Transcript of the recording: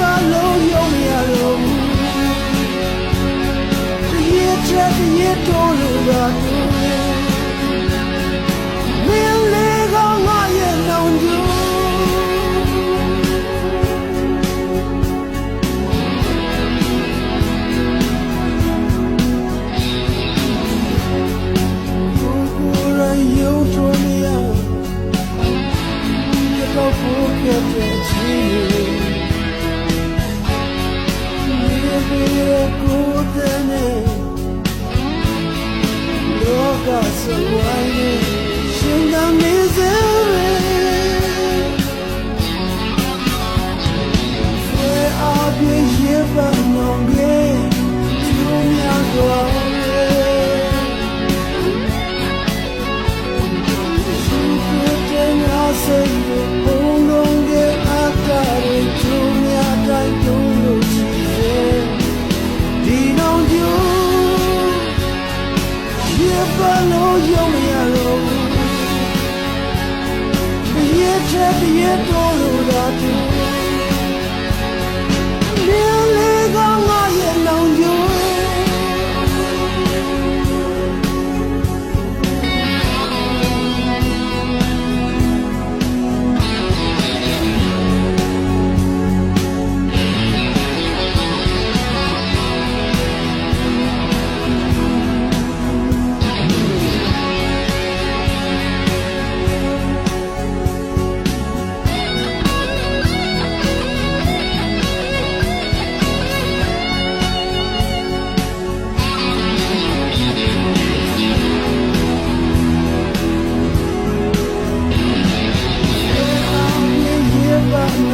Thank you ကိုယ်ရယုံထွန်းရဒီတော့ဖို့ခဲ့တဲ့ချီမြေပြေကိုယ်တဲ့နေလောကစဝိုင်းနေရှ င်သာနေစေဆွေ You follow you me alone Ye check ye to lo da to